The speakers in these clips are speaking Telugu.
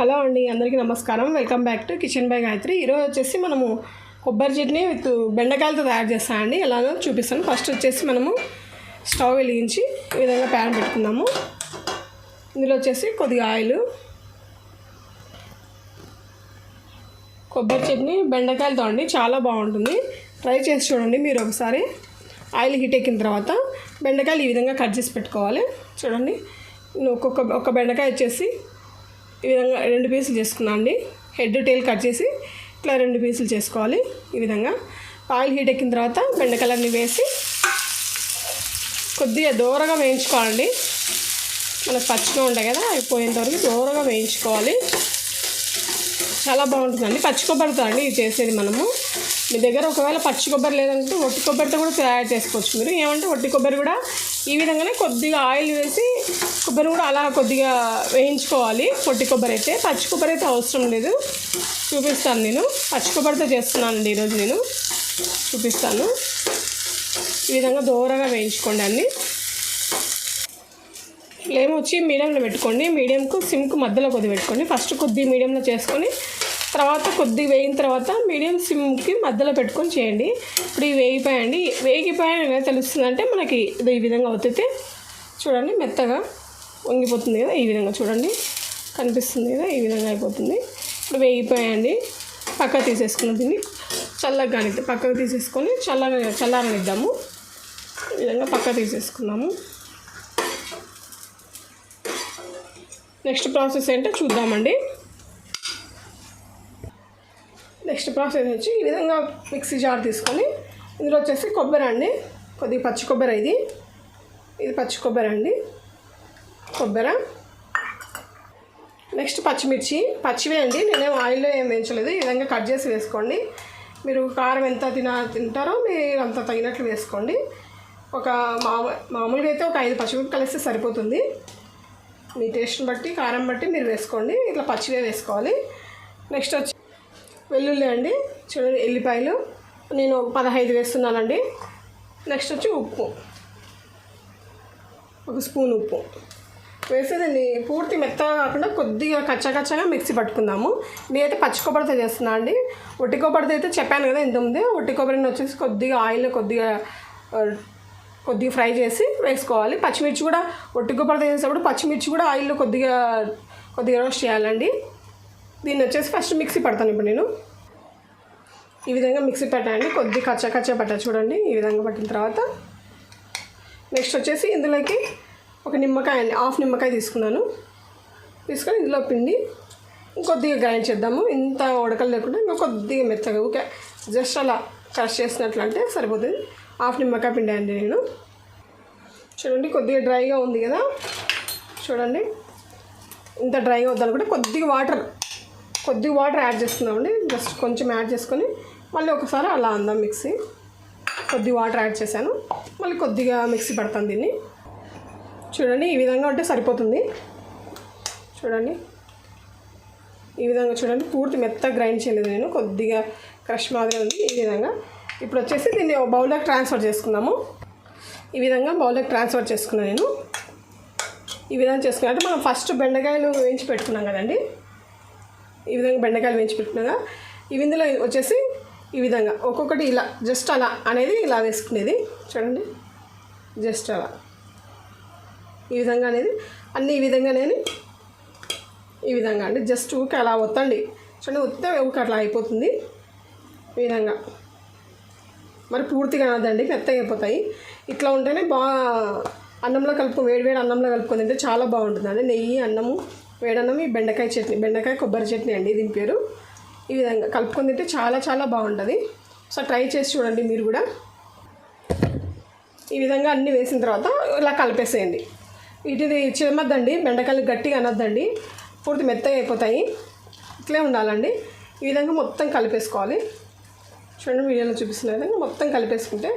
హలో అండి అందరికీ నమస్కారం. Welcome back to kitchen by Gayatri. ఈరోజు వచ్చేసి మనము కొబ్బరి చట్నీ విత్ బెండకాయలతో తయారు చేస్తామండి ఎలాగో చూపిస్తాను. ఫస్ట్ వచ్చేసి మనము స్టవ్ వెలిగించి ఈ విధంగా ప్యాన్ పెట్టుకుందాము. ఇందులో వచ్చేసి కొద్దిగా ఆయిల్ కొబ్బరి చట్నీ బెండకాయలతో అండి. చాలా బాగుంటుంది. ట్రై చేసి చూడండి మీరు ఒకసారి. ఆయిల్ హీట్ ఎక్కిన తర్వాత బెండకాయలు ఈ విధంగా కట్ చేసి పెట్టుకోవాలి. చూడండి. ఒక్కొక్క ఒక బెండకాయ వచ్చేసి ఈ విధంగా రెండు పీసులు చేసుకున్నా అండి. హెడ్ టైల్ కట్ చేసి ఇట్లా రెండు పీసులు చేసుకోవాలి ఈ విధంగా. ఆయిల్ హీట్ ఎక్కిన తర్వాత బెండకాయలన్నీ వేసి కొద్దిగా దూరగా వేయించుకోవాలండి. మనకు పచ్చిగా ఉంటాయి కదా అవి పోయేంత దూరగా వేయించుకోవాలి. చాలా బాగుంటుందండి. పచ్చి కొబ్బరితో అండి ఇది చేసేది మనము. మీ దగ్గర ఒకవేళ పచ్చి కొబ్బరి లేదంటే ఒట్టి కొబ్బరితో కూడా తయారు చేసుకోవచ్చు మీరు. ఏమంటే ఒట్టి కొబ్బరి కూడా ఈ విధంగానే కొద్దిగా ఆయిల్ వేసి కొబ్బరి కూడా అలా కొద్దిగా వేయించుకోవాలి. పొట్టి కొబ్బరి అయితే పచ్చి కొబ్బరి అయితే అవసరం లేదు. చూపిస్తాను నేను. పచ్చి కొబ్బరితో చేస్తున్నానండి ఈరోజు నేను. చూపిస్తాను. ఈ విధంగా దూరంగా వేయించుకోండి అన్నీ. ఫ్లేమ్ వచ్చి మీడియంలో పెట్టుకోండి. మీడియంకు సిమ్కు మధ్యలో కొద్దిగా పెట్టుకోండి. ఫస్ట్ కొద్ది మీడియంలో చేసుకొని తర్వాత కొద్ది వేయిన తర్వాత మీడియం సిమ్కి మధ్యలో పెట్టుకొని చేయండి. ఇప్పుడు ఇవి వేగిపోయండి. వేగిపోయాయని ఎలా తెలుస్తుందంటే మనకి ఇది ఈ విధంగా అవుతుంది. చూడండి మెత్తగా వంగిపోతుంది కదా ఈ విధంగా చూడండి. కనిపిస్తుంది కదా ఈ విధంగా అయిపోతుంది. ఇప్పుడు వేగిపోయాయండి పక్క తీసేసుకున్న దీన్ని చల్లగా కానీ పక్కకు తీసేసుకొని చల్లగా చల్లారనిద్దాము. ఈ విధంగా పక్క తీసేసుకున్నాము. నెక్స్ట్ ప్రాసెస్ ఏంటో చూద్దామండి. నెక్స్ట్ ప్రాసెస్ వచ్చి ఈ విధంగా మిక్సీ జార్ తీసుకొని ఇందులో వచ్చేసి కొబ్బరి అండి. కొద్దిగా పచ్చి కొబ్బరి ఇది. ఇది పచ్చి కొబ్బరి అండి. కొబ్బరి. నెక్స్ట్ పచ్చిమిర్చి. పచ్చివే అండి. నేనేం ఆయిల్లో ఏం వేయించలేదు. ఈ విధంగా కట్ చేసి వేసుకోండి. మీరు కారం ఎంత తిన తింటారో మీరు అంత తగినట్లు వేసుకోండి. ఒక మామూ మామూలుగా అయితే ఒక ఐదు పచ్చిమిరపకాయలు వేస్తే సరిపోతుంది. మీ టేస్ట్ని బట్టి కారం బట్టి మీరు వేసుకోండి. ఇట్లా పచ్చివే వేసుకోవాలి. నెక్స్ట్ వచ్చి వెల్లుల్లి అండి. చూడండి ఎల్లిపాయలు. నేను పదహైదు వేస్తున్నానండి. నెక్స్ట్ వచ్చి ఉప్పు. ఒక స్పూన్ ఉప్పు. వేసేదండి. పూర్తి మెత్తగా కాకుండా కొద్దిగా కచ్చకచ్చగా మిక్సీ పట్టుకుందాము. నేనైతే పచ్చి కొబ్బరితో చేస్తున్నా అండి. ఒట్టి కొబ్బరితో అయితే చెప్పాను కదా ఇంతకుముందే. ఒట్టి కొబ్బరిని వచ్చేసి కొద్దిగా ఆయిల్ కొద్దిగా కొద్దిగా ఫ్రై చేసి వేసుకోవాలి. పచ్చిమిర్చి కూడా ఒట్టి కొబ్బరితో చేసేటప్పుడు పచ్చిమిర్చి కూడా ఆయిల్లో కొద్దిగా కొద్దిగా రోస్ట్ చేయాలండి. దీన్ని వచ్చేసి ఫస్ట్ మిక్సీ పడతాను ఇప్పుడు నేను. ఈ విధంగా మిక్సీ పెట్టండి. కొద్ది కచ్చా కచ్చా పట్టా చూడండి ఈ విధంగా పట్టిన తర్వాత. నెక్స్ట్ వచ్చేసి ఇందులోకి ఒక నిమ్మకాయ అండి హాఫ్ నిమ్మకాయ తీసుకున్నాను. తీసుకొని ఇందులో పిండి ఇంకొద్దిగా గ్రైండ్ చేద్దాము. ఇంత ఉడకలు లేకుండా ఇంకా కొద్దిగా మెత్తగా ఊకే జస్ట్ అలా క్రష్ చేసినట్లంటే సరిపోతుంది. హాఫ్ నిమ్మకాయ పిండి అండి నేను. చూడండి కొద్దిగా డ్రైగా ఉంది కదా. చూడండి ఇంత డ్రైగా వద్దనుకుంటే కొద్దిగా వాటర్ కొద్దిగా వాటర్ యాడ్ చేస్తున్నామండి. జస్ట్ కొంచెం యాడ్ చేసుకొని మళ్ళీ ఒకసారి అలా అందాం మిక్సీ. కొద్ది వాటర్ యాడ్ చేశాను. మళ్ళీ కొద్దిగా మిక్సీ పడతాను దీన్ని. చూడండి ఈ విధంగా ఉంటే సరిపోతుంది. చూడండి ఈ విధంగా చూడండి పూర్తి మెత్తగా గ్రైండ్ చేయలేదు నేను. కొద్దిగా క్రష్ మాదిరి ఉంది ఈ విధంగా. ఇప్పుడు వచ్చేసి దీన్ని బౌల్లోకి ట్రాన్స్ఫర్ చేసుకున్నాము ఈ విధంగా బౌల్లోకి ట్రాన్స్ఫర్ చేసుకున్నాను నేను. ఈ విధంగా చేసుకున్నా. మనం ఫస్ట్ బెండకాయలు వేయించి పెట్టుకున్నాం కదండి. ఈ విధంగా బెండకాయలు వేయించి పెట్టుకున్నాగా. ఇవి ఇందులో వచ్చేసి ఈ విధంగా ఒక్కొక్కటి ఇలా జస్ట్ అలా అనేది ఇలా వేసుకునేది. చూడండి. జస్ట్ అలా. ఈ విధంగా అనేది అన్నీ ఈ విధంగానే ఈ విధంగా అండి. జస్ట్ ఊకే అలా ఒత్తండి. చూడండి ఒత్తే ఊకే అట్లా అయిపోతుంది. ఈ విధంగా. మరి పూర్తిగా అనదండి మెత్తగా అయిపోతాయి. ఇట్లా ఉంటేనే బాగా అన్నంలో కలుపు వేడి వేడి అన్నంలో కలుపుకొని తింటే చాలా బాగుంటుందండి. నెయ్యి అన్నము వేడన్నం ఈ బెండకాయ చట్నీ బెండకాయ కొబ్బరి చట్నీ అండి దీని పేరు. ఈ విధంగా కలుపుకొని తింటే చాలా చాలా బాగుంటుంది. సో ట్రై చేసి చూడండి మీరు కూడా. ఈ విధంగా అన్నీ వేసిన తర్వాత ఇలా కలిపేసేయండి. వీటిని చిరమద్దండి బెండకాయలు గట్టిగా అనొద్దండి. పూర్తి మెత్తగా అయిపోతాయి. ఇట్లే ఉండాలండి. ఈ విధంగా మొత్తం కలిపేసుకోవాలి. చూడండి వీడియోలో చూపిస్తున్న విధంగా మొత్తం కలిపేసుకుంటే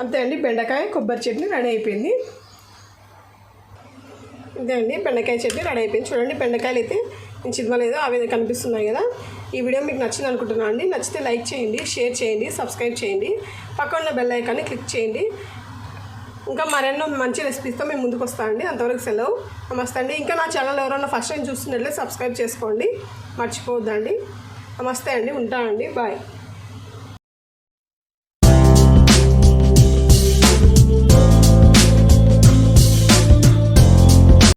అంతే అండి. బెండకాయ కొబ్బరి చట్నీ రెడీ అయిపోయింది. ఇదే అండి బెండకాయ చట్నీ రెడీ అయిపోయింది. చూడండి బెండకాయలు అయితే నేను చిదవలేదు అవి కనిపిస్తున్నాయి కదా. ఈ వీడియో మీకు నచ్చింది అనుకుంటున్నాను అండి. నచ్చితే లైక్ చేయండి షేర్ చేయండి సబ్స్క్రైబ్ చేయండి. పక్కన ఉన్న బెల్ ఐకాన్ని క్లిక్ చేయండి. ఇంకా మరెన్నో మంచి రెసిపీస్తో మేము ముందుకు వస్తామండి అంతవరకు సెలవు. నమస్తే అండి. ఇంకా నా ఛానల్ ఎవరైనా ఫస్ట్ టైం చూస్తున్నట్లే సబ్స్క్రైబ్ చేసుకోండి. మర్చిపోవద్దండి. నమస్తే అండి. ఉంటానండి బాయ్.